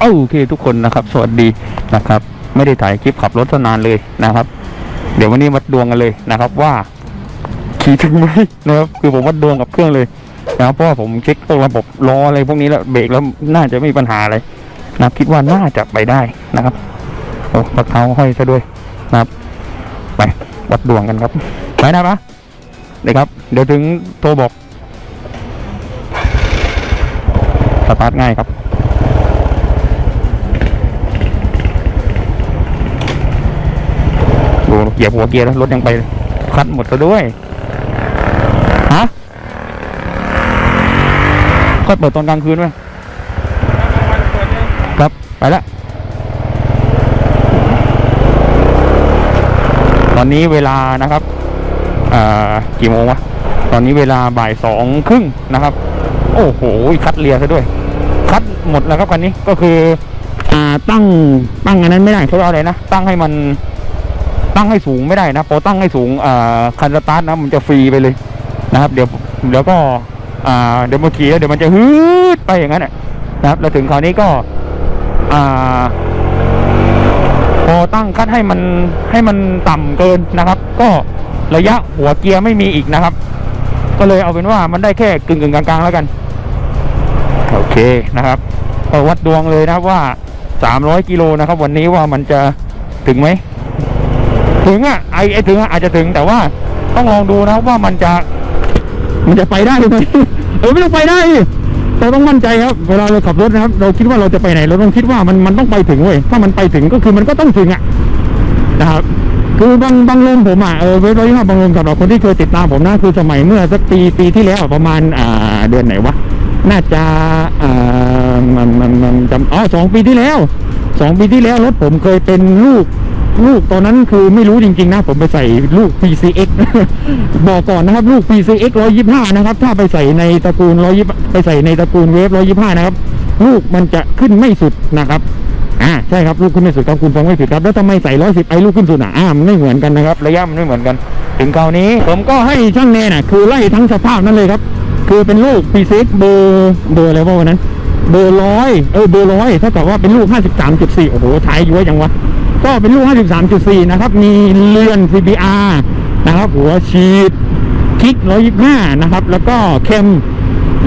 โอเคทุกคนนะครับ สวัสดีนะครับ ไม่ได้ถ่ายคลิปขับรถนานเลยนะครับ เดี๋ยววันนี้วัดดวงกันเลยนะครับว่าขี่ถึงไหมนะครับคือผมวัดดวงกับเครื่องเลยนะครับเพราะว่าผมเช็คตัวระบบล้ออะไรพวกนี้แล้วเบรกแล้วน่าจะไม่มีปัญหาอะไรนะค,รคิดว่าน่าจะไปได้นะครับโอ้ปักเท้าห้อยซะด้วยนะครับ ไปวัดดวงกันครับไปนะปะเดี๋ยวครับ เดี๋ยวถึงโทรบอกสตาร์ทง่ายครับ เหยียบหัวเกียร์แล้วรถยังไปคัดหมดซะด้วยฮะค่อยเปิดตอนกลางคืนไหมครับไปละตอนนี้เวลานะครับอ่ากี่โมงวะตอนนี้เวลาบ่ายสองครึ่งนะครับ โอ้โหคัดเรียซะด้วย คัดหมดแล้วครับคันนี้ก็คืออ่าตั้งตั้งอันนั้นไม่ได้เขาเราอะไรนะตั้งให้มัน ตั้งให้สูงไม่ได้นะพอตั้งให้สูงคันสตาร์ทนะมันจะฟรีไปเลยนะครับ เดี๋ยวเดี๋ยวก็เดี๋ยวเมื่อกี้เดี๋ยวมันจะฮืดไปอย่างนั้นน่ะนะครับแล้วถึงคราวนี้ก็พอตั้งคัดให้มันให้มันต่ำเกินนะครับ ก็ระยะหัวเกียร์ไม่มีอีกนะครับ ก็เลยเอาเป็นว่ามันได้แค่กึ่งกึ่งกลางๆแล้วกัน โอเคนะครับก็วัดดวงเลยนะครับว่า 300กิโลนะครับ วันนี้ว่ามันจะถึงไหม ถึงอะไอไอถึงอะอาจจะถึงแต่ว่าต้องลองดูนะว่ามันจะ มันจะไปได้ไหมเออไม่ต้องไปได้เราต้องมั่นใจครับ เวลาเราขับรถนะครับ เราคิดว่าเราจะไปไหน เราต้องคิดว่ามันมันต้องไปถึงเว้ยถ้ามันไปถึงก็คือมันก็ต้องถึงอะนะครับคือบางบางลมผมอะเออเว็บร้อยยี่ห้าบางลมสำหรับคนที่เคยติดตามผมนะคือสมัยเมื่อสักปีปีที่แล้วประมาณอ่าเดือนไหนวะน่าจะอ่ามันมันมันจำอ๋อสองปีที่แล้วสองปีที่แล้วรถผมเคยเป็นลูก ลูกตอนนั้นคือไม่รู้จริงๆนะ ผมไปใส่ลูก PCX บอกก่อนนะครับ ลูก PCX 125 นะครับ ถ้าไปใส่ในตระกูล120ไปใส่ในตระกูลเวฟ125 นะครับ ลูกมันจะขึ้นไม่สุดนะครับอ่าใช่ครับลูกขึ้นไม่สุดครับคุณฟังไม่ผิดครับแล้วทำไมใส่110ไอลูกขึ้นสุดอะอ่ามันไม่เหมือนกันนะครับ ระยะมันไม่เหมือนกัน ถึงคราวนี้ ผมก็ให้ช่างแน่น่ะคือไล่ทั้งสภาพนั้นเลยครับ คือเป็นลูก PCX เบอร์เบอร์อะไรวะวันนั้นเบอร์ร้อยเออเบอร์ร้อยถ้ากับว่าเป็นลูก 53.4 โอ้โหท้ายย้วยจังวะ ก็เป็นลูก 53.4 นะครับ มีเรือน CBR นะครับ หัวฉีดคลิก 125 นะครับ แล้วก็เค็ม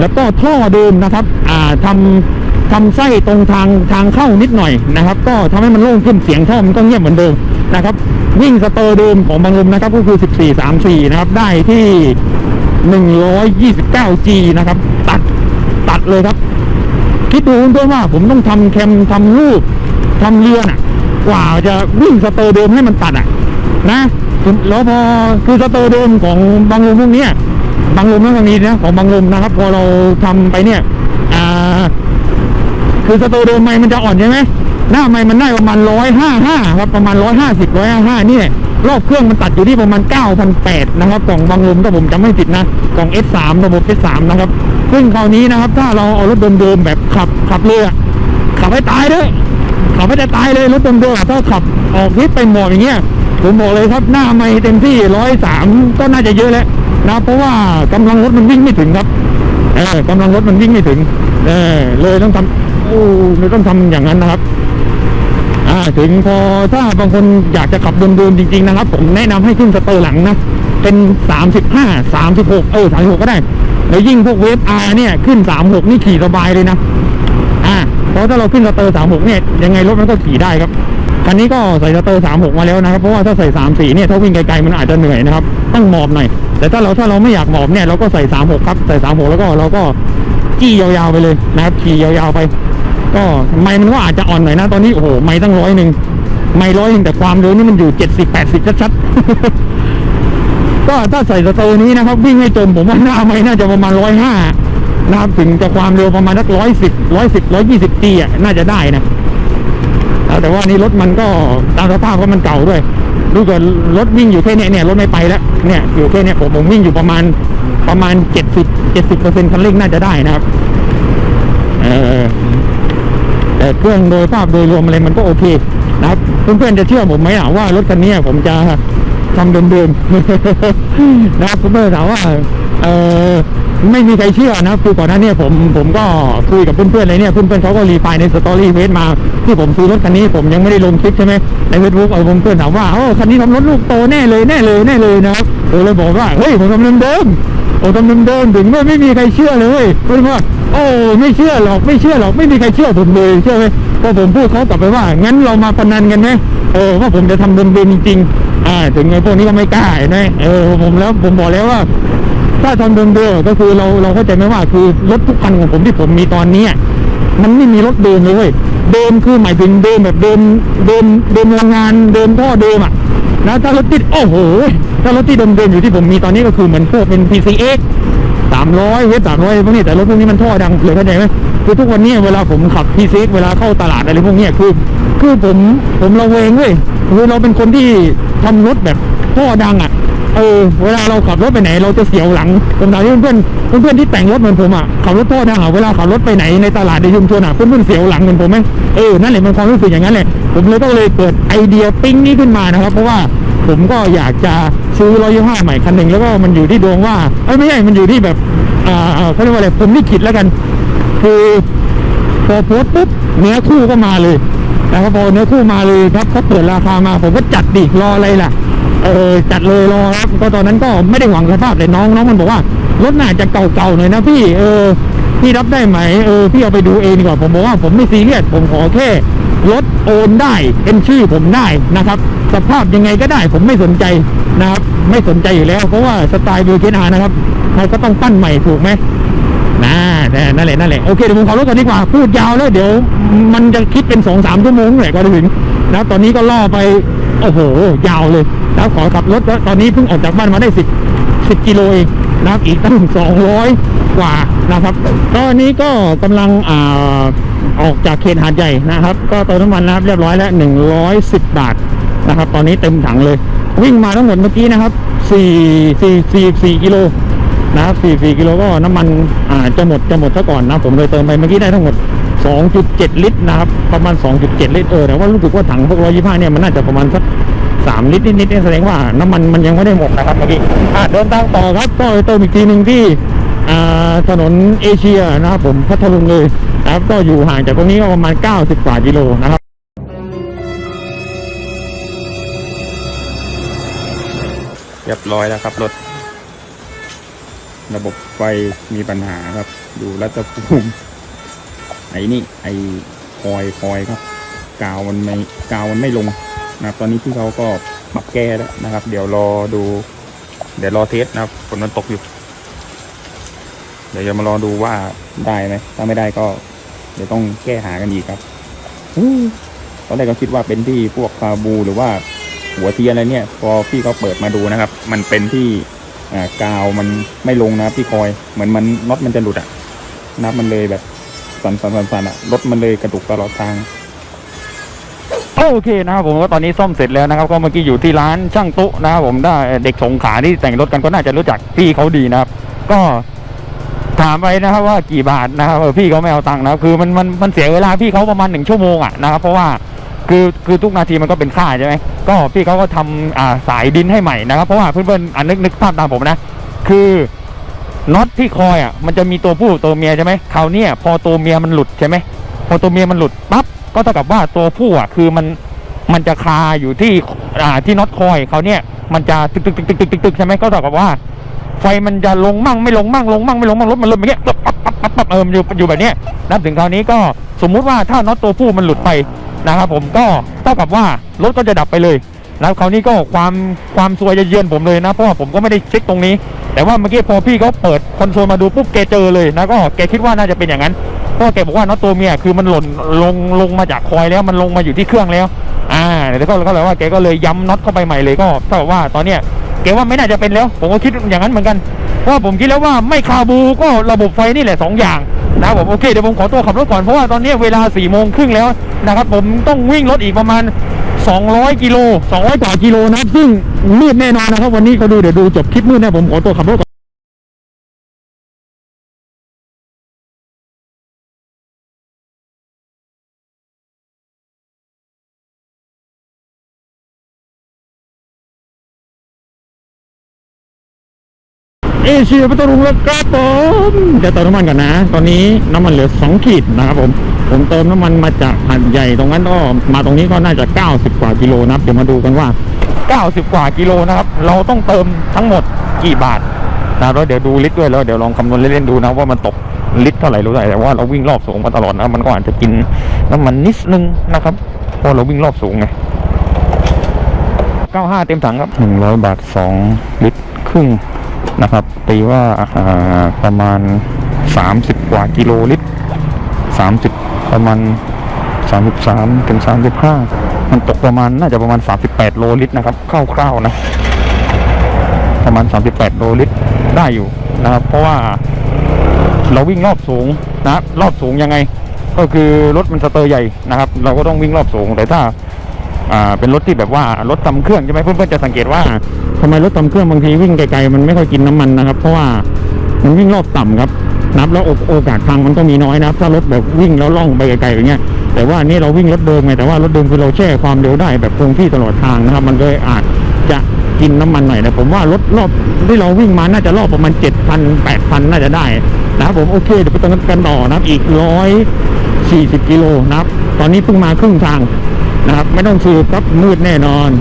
แล้วก็ท่อเดิมนะครับอ่าทำทำไส้ตรงทางทางเข้านิดหน่อยนะครับ ก็ทำให้มันโล่งขึ้นเสียงท่อมันก็เงียบเหมือนเดิมนะครับวิ่งสเตอร์เดิมของบางลมนะครับก็คือ 1434 นะครับ ได้ที่ 129G นะครับ ตัดตัดเลยครับ คิดดูเพื่อนว่าผมต้องทำแคมทำลูกทำเรือนอะ กว่าจะวิ่งสเตอร์เดิมให้มันตัดอะ นะแล้วพอคือสเตอร์เดิมของบางลมพวกนี้บางลมนั่นก็มีนะของบางลมนะครับ พอเราทำไปเนี่ยอ่าคือสเตอร์เดิมไม้มันจะอ่อนใช่ไหมหน้าไม้มันได้ประมาณร้อยห้าห้าครับประมาณร้อยห้าสิบร้อยห้าห้านี่แหละรอบเครื่องมันตัดอยู่ที่ประมาณเก้าพันแปดนะครับกล่องบางลมถ้าผมจำไม่ผิดนะกล่อง S3 ระบบ S3 นะครับ ซึ่งคราวนี้นะครับ ถ้าเราเอารถเดิมๆแบบขับขับเลยอขับให้ตายด้วย ขับให้จะตายเลยรถเดิมๆอะถ้าขับออกทิศไปหมอกอย่างเงี้ยผมบอกเลยครับหน้าไม่เต็มที่ร้อยสามก็น่าจะเยอะแล้วนะเพราะว่ากำลังรถมันวิ่งไม่ถึงครับเออกำลังรถมันวิ่งไม่ถึงเออเลยต้องทำโอ้เลยต้องทำอย่างนั้นนะครับอ่าถึงพอถ้าบางคนอยากจะขับเดิมๆจริงๆนะครับ ผมแนะนำให้ขึ้นสเตอร์หลังนะเป็นสามสิบห้าสามสิบหกเออสามสิบหกก็ได้แล้วยิ่งพวกเวฟอาร์เนี่ยขึ้นสามหกนี่ขี่สบายเลยนะ เพราะถ้าเราขึ้นสเตอร์สามหกเนี่ยยังไงรถมันก็ขี่ได้ครับคันนี้ก็ใส่สเตอร์สามหกมาแล้วนะครับเพราะว่าถ้าใส่สามสี่เนี่ยถ้าวิ่งไกลๆมันอาจจะเหนื่อยนะครับต้องหมอบหน่อยแต่ถ้าเราถ้าเราไม่อยากหมอบเนี่ยเราก็ใส่สามหกครับใส่สามหกแล้วก็เราก็จี้ยาวๆไปเลยนะครับขี่ยาวๆไป ก็ไม่มันว่าอาจจะอ่อนหน่อยนะตอนนี้โอ้โหไม่ตั้งร้อยหนึ่งไม่ร้อยหนึ่งแต่ความเร็วนี่มันอยู่เจ็ดสิบแปดสิบชัดๆก็ถ้าใส่สเตอร์นี้นะครับวิ่งให้จมผมว่าหน้าไม่น่าจะประมาณร้อยห้า นะครับถึงจะความเร็วประมาณสักร้อยสิบร้อยสิบร้อยยี่สิบตีอะน่าจะได้นะแต่ว่านี่รถมันก็ตามสภาพก็มันเก่าด้วยดูเกิดรถวิ่งอยู่แค่เนี้ยเนี่ยรถไม่ไปแล้วเนี่ยอยู่แค่เนี้ยผมผมวิ่งอยู่ประมาณประมาณเจ็ดสิบเจ็ดสิบเปอร์เซ็นต์คันเร่งน่าจะได้นะครับเออแต่เครื่องโดยภาพโดยรวมอะไรมันก็โอเคนะครับเพื่อนๆจะเชื่อผมไหมอะว่ารถคันนี้ผมจะทำเดิมๆนะครับเพื่อนๆถามว่า เออไม่มีใครเชื่อนะคือก่อนหน้านี้ผมผมก็คุยกับเพื่อนๆอะไรเนี่ยเพื่อนๆเขาก็รีพลายในสตอรี่เฟซมาที่ผมซื้อรถคันนี้ผมยังไม่ได้ลงคลิปใช่ไหมในเฟซบุ๊กเออผมเพื่อนถามว่าโอ้คันนี้ทำรถลูกโตแน่เลยแน่เลยแน่เลยนะครับผมเลยบอกว่าเฮ้ยผมทำเดิมๆผมทำเดิมๆถึงไม่ไม่มีใครเชื่อเลยเพื่อนว่าโอ้ไม่เชื่อหรอกไม่เชื่อหรอกไม่มีใครเชื่อผมเลยเชื่อไหมพอผมพูดเขากลับไปว่างั้นเรามาพนันกันไหมเออว่าผมจะทำเดิมๆจริงๆอ่าถึงไอ้พวกนี้ก็ไม่กล้าเห็นไหมเออผมแล้วผมบอกแล้วว่า ถ้าทำเดิมเดิมก็คือเราเราเข้าใจไหมว่าคือรถทุกคันของผมที่ผมมีตอนเนี้ยมันไม่มีรถเดิมเลยเดิมคือหมายถึงเดิมแบบเดิมเดิมเดิมโรงงานเดิมท่อเดิมอะนะถ้ารถติดโอ้โหถ้ารถที่เดิมเดิมอยู่ที่ผมมีตอนนี้ก็คือเหมือนพวกเป็น PCX สามร้อยเวทสามร้อยพวกนี้แต่รถพวกนี้มันท่อดังเลยเข้าใจไหมคือทุกวันนี้เวลาผมขับ PCX เวลาเข้าตลาดอะไรพวกนี้คือคือผมผมระแวงเว้ยคือเราเป็นคนที่ทำรถแบบท่อดังอะ เออเวลาเราขับรถไปไหน เราจะเสียวหลังผมถามเพื่อนเพื่อนเพื่อนที่แต่งรถเหมือนผมอะขับรถท่อดังอะเวลาขับรถไปไหนในตลาดในชุมชนอะเพื่อนเพื่อนเสียวหลังเหมือนผมไหมเออนั่นแหละมันความรู้สึกอย่างนั้นแหละผมเลยก็เลยเกิดไอเดียปิ้งนี้ขึ้นมานะครับ เพราะว่าผมก็อยากจะซื้อร้อยยี่ห้าใหม่คันหนึ่งแล้วก็มันอยู่ที่ดวงว่าเอ้ไม่ใช่มันอยู่ที่แบบอ่าเขาเรียกว่าอะไรผมนี่คิดแล้วกัน คือพอโพสปุ๊บเนื้อคู่ก็มาเลยนะครับพอเนื้อคู่มาเลยครับเขาเปิดราคามาผมก็จัดดิรออะไรล่ะ เออจัดเลยรอครับ ก็ตอนนั้นก็ไม่ได้หวังสภาพเลยน้องน้องมันบอกว่ารถน่าจะเก่าๆหน่อยนะพี่เออพี่รับได้ไหมเออพี่เอาไปดูเองดีกว่าผมบอกว่าผมไม่ซีเรียสผมขอแค่รถโอนได้เป็นชื่อผมได้นะครับ สภาพยังไงก็ได้ ผมไม่สนใจนะครับ ไม่สนใจอยู่แล้ว เพราะว่าสไตล์เบลเกนานะครับเราก็ต้องปั้นใหม่ถูกไหมนะนั่นแหละนั่นแหละโอเคเดี๋ยวผมขอรถก่อนดีกว่าพูดยาวแล้วเดี๋ยว มันจะคิดเป็นสองสามชั่วโมงเลยกว่าจะถึงนะตอนนี้ก็ล่อไป โอ้โห ยาวเลย แล้วขอขับรถแล้วตอนนี้เพิ่งออกจากบ้านมาได้สิบสิบกิโลเองนะครับอีกตั้งสองร้อยกว่านะครับตอนนี้ก็กำลังอ่าออกจากเขตหาดใหญ่นะครับ ก็เติมน้ำมันนะครับเรียบร้อยแล้วหนึ่งร้อยสิบบาทนะครับ ตอนนี้เต็มถังเลย วิ่งมาทั้งหมดเมื่อกี้นะครับสี่สี่สี่สี่กิโลนะครับ4 4กิโลก็น้ำมันอ่าจะหมดจะหมดซะก่อนนะผมเลยเติมไปเมื่อกี้ได้ทั้งหมด 2.7 ลิตรนะครับ ประมาณ 2.7 ลิตรเออแต่ว่ารู้สึกว่าถังพวก125เนี่ยมันน่าจะประมาณสัก 3 ลิตรนิดๆเนี่ยแสดงว่าน้ำมันมันยังไม่ได้หมดนะครับเมื่อกี้อะเดินทางต่อครับก็เติมอีกทีหนึ่งที่อ่าถนนเอเชียนะครับผมพัทลุงเลยนะครับก็อยู่ห่างจากตรงนี้ก็ประมาณ 90 กว่ากิโลนะครับเรียบร้อยแล้วครับรถ ระบบไฟมีปัญหาครับ ดูรัฐภูมิไอ้นี่ไอ้คอยคอยครับ กาวมันไม่กาวมันไม่ลง นะครับตอนนี้ที่เขาก็ปรับแก้แล้วนะครับ เดี๋ยวรอดู เดี๋ยวรอเทสนะครับฝนมันตกอยู่ เดี๋ยวจะมารอดูว่าได้ไหมถ้าไม่ได้ก็ เดี๋ยวต้องแก้หากันอีกครับตอนแรกก็คิดว่าเป็นที่พวกคาบูหรือว่าหัวเทียนอะไรเนี่ย พอพี่เขาเปิดมาดูนะครับ มันเป็นที่กาวมันไม่ลงนะครับที่คอยเหมือนมันน็อตมันจะหลุดอะนะครับมันเลยแบบสันสันสันสันอะรถมันเลยกระตุกตลอดทาง โอเคนะครับผมก็ตอนนี้ซ่อมเสร็จแล้วนะครับก็เมื่อกี้อยู่ที่ร้านช่างตุ๊นะครับผมได้เด็กสงขาที่แต่งรถกันก็น่าจะรู้จักพี่เขาดีนะครับ ก็ถามไปนะครับว่ากี่บาทนะครับพี่เขาไม่เอาตังค์นะค,คือมันมันมันเสียเวลาพี่เขาประมาณหนึ่งชั่วโมงอะนะครับเพราะว่าคือคือทุกนาทีมันก็เป็นค่าใช่ไหมก็พี่เขาก็ทำอ่าสายดินให้ใหม่นะครับเพราะว่าเพื่อนๆอ่านึกนึกภาพตามผมนะ คือน็อตที่คอยอะมันจะมีตัวผู้ตัวเมียใช่ไหมคราวนี้พอตัวเมียมันหลุดใช่ไหมพอตัวเมียมันหลุดปั๊บ ก็เท่ากับว่าตัวผู้อะคือมันมันจะคาอยู่ที่อ่าที่น็อตคอยเขาเนี่ยมันจะตึกตึกตึกตึกตึกตึกตึกใช่ไหมก็เท่ากับว่า ไฟมันจะลงมั่งไม่ลงมั่งลงมั่งไม่ลงมั่งรถมันเริ่มอย่างเงี้ยปั๊บปั๊บปั๊บปั๊บเออมันอยู่อยู่แบบเนี้ยนับถึงคราวนี้ก็สมมุติว่าถ้าน็อตตัวผู้มันหลุดไปนะครับผมก็เท่ากับว่ารถก็จะดับไปเลยนับคราวนี้ก็ความความซวยจะเยือนผมเลยนะเพราะว่าผมก็ไม่ได้เช็คตรงนี้ แต่ว่าเมื่อกี้พอพี่เขาเปิดคอนโซลมาดูปุ๊บแกเจอเลยนะก็แกคิดว่าน่าจะเป็นอย่างนั้น เพราะแกบอกว่าน็อตตัวเมียคือมันหล่นลงลงมาจากคอยแล้วมันลงมาอยู่ที่เครื่องแล้ว อ่าเดี๋ยวก็ก็เลยว่าแกก็เลยย้ำน็อตเข้าไปใหม่เลยก็เท่ากับว่าตอนเนี้ยแกว่าไม่น่าจะเป็นแล้ว ผมก็คิดอย่างนั้นเหมือนกันเพราะว่าผมคิดแล้วว่าไม่คาบูก็ระบบไฟนี่แหละสองอย่างนะผมโอเคเดี๋ยวผมขอตัวขับรถก่อนเพราะว่าตอนนี้เวลาสี่โมงครึ่งแล้วนะครับผมต้องวิ่งรถอีกประมาณ 200 กิโล 200 กว่ากิโลนะซึ่งมืดแน่นอนนะครับวันนี้ก็ดูเดี๋ยวดูจบคลิปมืดน่ผมขอตัวขับรถก่อน เอเชียพัทลุงแล้วครับผมจะเติมน้ำมันก่อนนะ ตอนนี้น้ำมันเหลือ 2 ขีดนะครับผมผมเติมน้ำมันมาจากหัดใหญ่ตรงนั้นก็มาตรงนี้ก็น่าจะ 90 กว่ากิโลนะครับเดี๋ยวมาดูกันว่า 90 กว่ากิโลนะครับ เราต้องเติมทั้งหมดกี่บาทนะแล้วเดี๋ยวดูลิตรด้วยแล้วเดี๋ยวลองคำนวณเล่นๆดูนะว่ามันตกลิตรเท่าไหร่รู้ไหมแต่ว่าเราวิ่งรอบสูงมาตลอดนะมันก็อาจจะกินน้ำมันนิดนึงนะครับเพราะเราวิ่งรอบสูงไง95 เต็มถังครับ100บาท 2 ลิตรครึ่ง นะครับ ตีว่าประมาณ 30 กว่ากิโลลิตร 30 ประมาณ 33 ถึง 35 มันตกประมาณน่าจะประมาณ 38 โลลิตรนะครับคร่าวๆนะ ประมาณ 38 โลลิตรได้อยู่นะครับ เพราะว่าเราวิ่งรอบสูงนะรอบสูงยังไง ก็คือรถมันสเตอร์ใหญ่นะครับ เราก็ต้องวิ่งรอบสูงแต่ถ้าอ่าเป็นรถที่แบบว่ารถตำเครื่องใช่ไหมเพื่อนๆจะสังเกตว่า ทำไมรถตำเครื่องบางทีวิ่งไกลๆมันไม่ค่อยกินน้ำมันนะครับ เพราะว่ามันวิ่งรอบต่ำครับนับแล้วโอโอกาสพังมันก็มีน้อยนะครับถ้ารถแบบวิ่งแล้วล่องไปไกลๆอย่างเงี้ยแต่ว่านี่เราวิ่งรถเดิมไงแต่ว่ารถเดิมคือเราแช่ความเร็วได้แบบคงที่ตลอดทางนะครับ มันก็เลยอาจจะกินน้ำมันหน่อยนะผมว่ารถรอบที่เราวิ่งมาน่าจะรอบประมาณ7,000 8,000น่าจะได้นะครับผมโอเคเดี๋ยวไปติมกันต่อนะครับอีกร้อยสี่สิบกิโลนะครับ ตอนนี้เพิ่งมาครึ่งทางนะครับ ไม่ต้องสืบครับมืดแน่นอน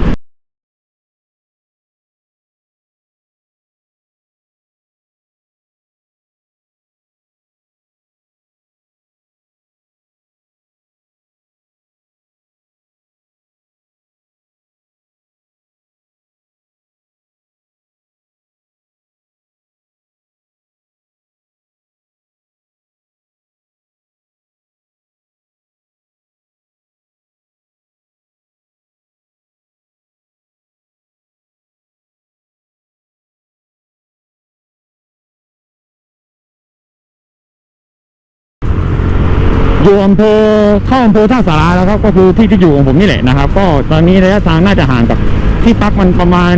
อยู่อำเภอเข้าอำเภอท่าสาราแล้วครับก็คือที่ที่อยู่ของผมนี่แหละนะครับ ก็ตอนนี้ระยะทางน่าจะห่างกับที่พักมันประมาณ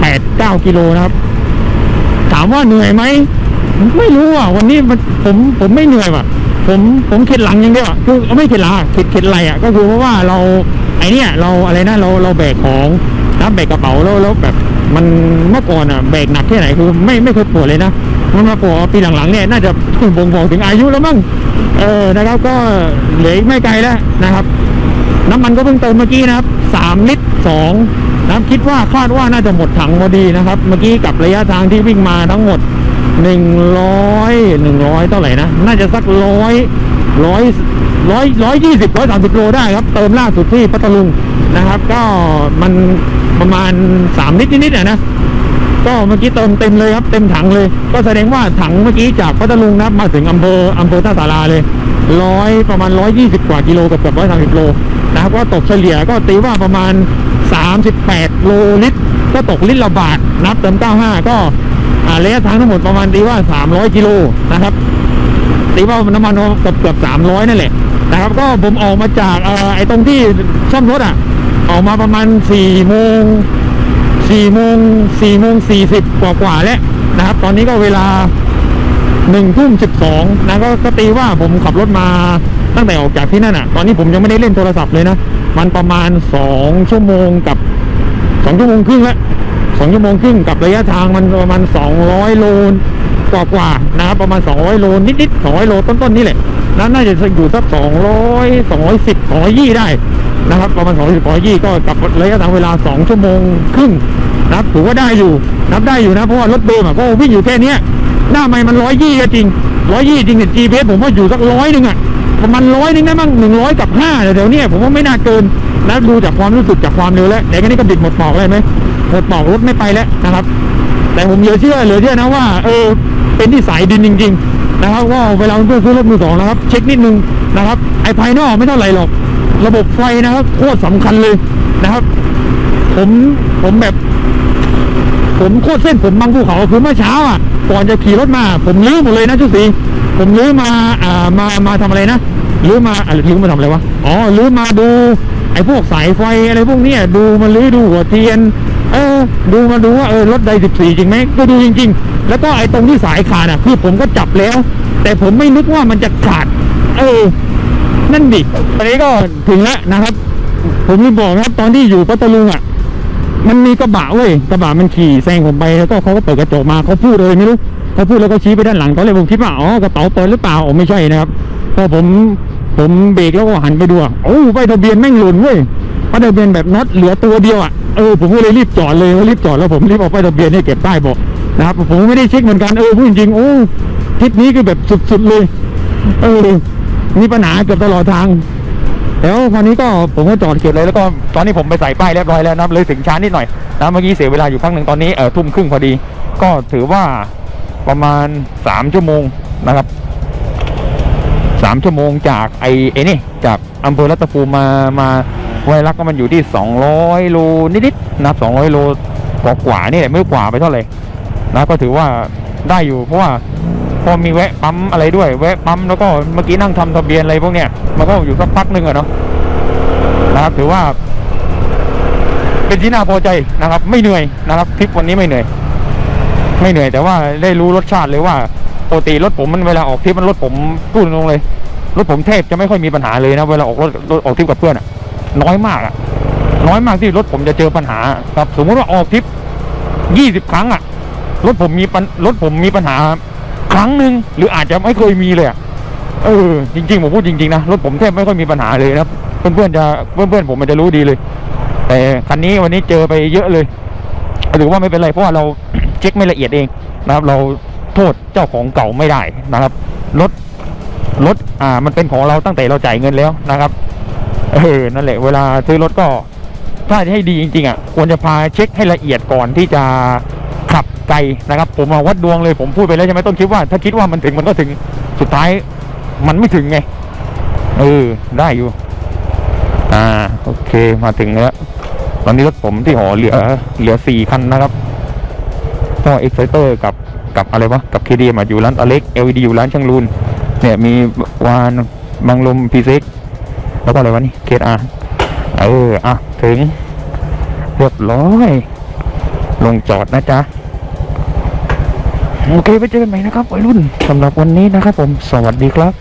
แปดเก้ากิโลนะครับ ถามว่าเหนื่อยไหมไม่รู้อะวันนี้มันผมผมไม่เหนื่อยว่ะ ผมผมเข็ดหลังย่างเดียวอะคือไม่เข็ดหลังเข็ดเข็ดไหลอะก็คือเพราะว่าเราไอเนี้ยเราอะไรนะเราเราแบกของนะแบกกระเป๋าแล้วแล้วแบบมันเมื่อก่อนอะแบกหนักแค่ไหนคือไม่ไม่เคยปวดเลยนะมันมาปวดปีหลังๆเนี่ยน่าจะบ่งบอกถึงอายุแล้วมั้ง เออนะครับก็เหลืออีกไม่ไกลแล้วนะครับ น้ำมันก็เพิ่งเติมเมื่อกี้นะครับสามลิตรสองนะครับคิดว่าคาดว่าน่าจะหมดถังพอดีนะครับ เมื่อกี้กับระยะทางที่วิ่งมาทั้งหมดหนึ่งร้อยหนึ่งร้อยเท่าไหร่นะ น่าจะสักร้อยร้อยร้อยร้อยยี่สิบร้อยสามสิบโลได้ครับ เติมล่าสุดที่พัทลุงนะครับ ก็มันประมาณสามลิตรนิดๆนะ ก็เมื่อกี้เติมเต็มเลยครับเต็มถังเลย ก็แสดงว่าถังเมื่อกี้จากพัทลุงนะครับมาถึงอำเภออำเภอท่าสาราเลยร้อยประมาณร้อยยี่สิบกว่ากิโลกับเกือบร้อยสามสิบโลนะครับก็ตกเฉลี่ยก็ตีว่าประมาณสามสิบแปดโลลิตร ก็ตกลิตรละบาทนับเติมเก้าห้าก็ระยะทางทั้งหมดประมาณตีว่าสามร้อยกิโลนะครับตีว่าน้ำมันเกือบเกือบสามร้อยนั่นแหละนะครับก็ผมออกมาจากไอ้ตรงที่ซ่อมรถอะออกมาประมาณสี่โมง สี่โมงสี่โมงสี่สิบกว่ากว่าแล้วนะครับ ตอนนี้ก็เวลาหนึ่งทุ่มสิบสองนะก็ก็ตีว่าผมขับรถมาตั้งแต่ออกจากที่นั่นอะ ตอนนี้ผมยังไม่ได้เล่นโทรศัพท์เลยนะ มันประมาณสองชั่วโมงกับสองชั่วโมงครึ่งแล้วสองชั่วโมงครึ่งกับระยะทางมันประมาณ200โลกว่ากว่านะครับประมาณ200โลนิดๆ200โลต้นๆนี่แหละนั่นน่าจะอยู่สัก200 210 220ได้ นะครับประมาณ210 2 0ก็กับระยะทางเวลา 2 ชั่วโมงครึ่งนะครับถือว่าได้อยู่นับได้อยู่นะเพราะว่ารถเดิมอะก็วิ่งอยู่แค่นี้หน้าไม่มัน120ก็จริง120จริงแต่ GPS ผมว่าอยู่สักร้อยหนึ่งอะประมาณร้อยหนึงได้มั้งหนึ่งร้อยกับห้าเดี๋ยวเนี้ผมว่าไม่น่าเกินนะดูจากความรู้สึกจากความเร็วแล้วเดี๋ยวกันนี้ก็บิดหมดปอกเลยไหมหมดปอกรถไม่ไปแล้วนะครับ แต่ผมเหลือเชื่อเหลือเชื่อนะว่าเออเป็นที่สายดินจริง ๆ นะครับว่าเวลาเพื่อนซื้อรถมือสองนะครับ เช็คนิดนึงนะครับไอ้ภายนอกไม่เท่าไหร่หรอก ระบบไฟนะครับโคตรสำคัญเลยนะครับ ผมผมแบบ ผมโคตรเส้นผมบางภูเขาคือเมื่อเช้าอะก่อนจะขี่รถมา ผมลื้อหมดเลยนะชุดสีผมลื้อมาอ่ามามาทำอะไรนะลื้อมาอะไรลื้อมาทำอะไรวะอ๋อลื้อมาดูไอ้พวกสายไฟอะไรพวกเนี้ยดูมาลื้อดูหัวเทียน เออ ดูมาดูว่าเออรถใดสิบสี่จริงไหมก็ดูจริง ๆ แล้วก็ไอ้ตรงที่สายขาดอะคือผมก็จับแล้ว แต่ผมไม่นึกว่ามันจะขาด เออ นั่นดิตอนนี้ก็ถึงแล้วนะครับ ผมรีบอกนะครับตอนที่อยู่พัทลุงอะ มันมีกระบะเว้ยกระบะมันขี่แซงผมไปแล้วก็เขาก็เปิดกระจกมาเขาพูดเลยไม่รู้เขาพูดแล้วก็ชี้ไปด้านหลังตอนแรกผมคิดว่าอ๋อกระเป๋าเปิดหรือเปล่าอ๋อไม่ใช่นะครับพอผมผมเบรกแล้วก็หันไปดูอะโอ้ใบทะเบียนแม่งหล่นเว้ยป้ายทะเบียนแบบน็อตเหลือตัวเดียวอะเออผมก็เลยรีบจอดเลยรีบจอดแล้วผมรีบเอาป้ายทะเบียนให้เก็บใต้เบาะนะครับผมไม่ได้เช็คเหมือนกันเออพูดจริงๆโอ้ทริปนี้คือแบบสุดๆเลย เออ มีปัญหาเกือบตลอดทางแล้วคราวนี้ก็ผมก็จอดเก็บเลยแล้วก็ตอนนี้ผมไปใส่ป้ายเรียบร้อยแล้วนะครับเลยถึงช้านิดหน่อยนะเมื่อกี้เสียเวลาอยู่พักหนึ่งตอนนี้เออทุ่มครึ่งพอดี ก็ถือว่าประมาณสามชั่วโมงนะครับสามชั่วโมงจากไอ้ไอ้นี่จากอำเภอรัตภูมิมามาไวรักก็มันอยู่ที่สองร้อยโลนิดๆนะสองร้อยโลกว่ากว่านี่แหละไม่กว่าไปเท่าไหร่นะก็ถือว่าได้อยู่เพราะว่า พอมีแวะปั๊มอะไรด้วย แวะปั๊มแล้วก็เมื่อกี้นั่งทำทะเบียนอะไรพวกเนี้ยมันก็อยู่สักพักหนึ่งอะเนาะนะครับถือว่า เป็นที่น่าพอใจนะครับ ไม่เหนื่อยนะครับทริปวันนี้ไม่เหนื่อย ไม่เหนื่อย แต่ว่าได้รู้รสชาติเลยว่าปกติรถผมมันเวลาออกทริปมันรถผมพูดตรงเลยรถผมแทบจะไม่ค่อยมีปัญหาเลยนะเวลาออกรถรถออกทริปกับเพื่อนอะน้อยมากอะน้อยมากที่รถผมจะเจอปัญหาครับ สมมติว่าออกทริปยี่สิบครั้งอะรถผมมีปัญรถผมมีปัญหา ครั้งหนึ่งหรืออาจจะไม่เคยมีเลยอะเออจริงๆผมพูดจริงๆนะรถผมแทบไม่ค่อยมีปัญหาเลยนะเพื่อนๆจะเพื่อนๆผมมันจะรู้ดีเลย แต่คันนี้วันนี้เจอไปเยอะเลยถือว่าไม่เป็นไรเพราะว่าเราเช็คไม่ละเอียดเองนะครับ เราโทษเจ้าของเก่าไม่ได้นะครับรถรถอ่ามันเป็นของเราตั้งแต่เราจ่ายเงินแล้วนะครับเออนั่นแหละเวลาซื้อรถก็ถ้าจะให้ดีจริงๆอะควรจะพาเช็คให้ละเอียดก่อนที่จะ ขับไกลนะครับ ผมมาวัดดวงเลยผมพูดไปแล้วใช่ไหมต้องคิดว่า ถ้าคิดว่ามันถึงมันก็ถึงสุดท้าย มันไม่ถึงไงเออได้อยู่ อ่าโอเคมาถึงแล้วตอนนี้รถผมที่หอเหลือ เหลือสี่คันนะครับก็เอ็กไซเตอร์กับกับอะไรวะกับเคดีมาอยู่ร้านอเล็ก LED อยู่ร้านช่างรูนเนี่ยมีวานบังลมพีเซ็กแล้วก็อะไรวะนี่เคอาเอออะถึงเรียบร้อย ลงจอดนะจ๊ะ โอเคไปเจอกันใหม่นะครับวัยรุ่นสำหรับวันนี้นะครับผมสวัสดีครับ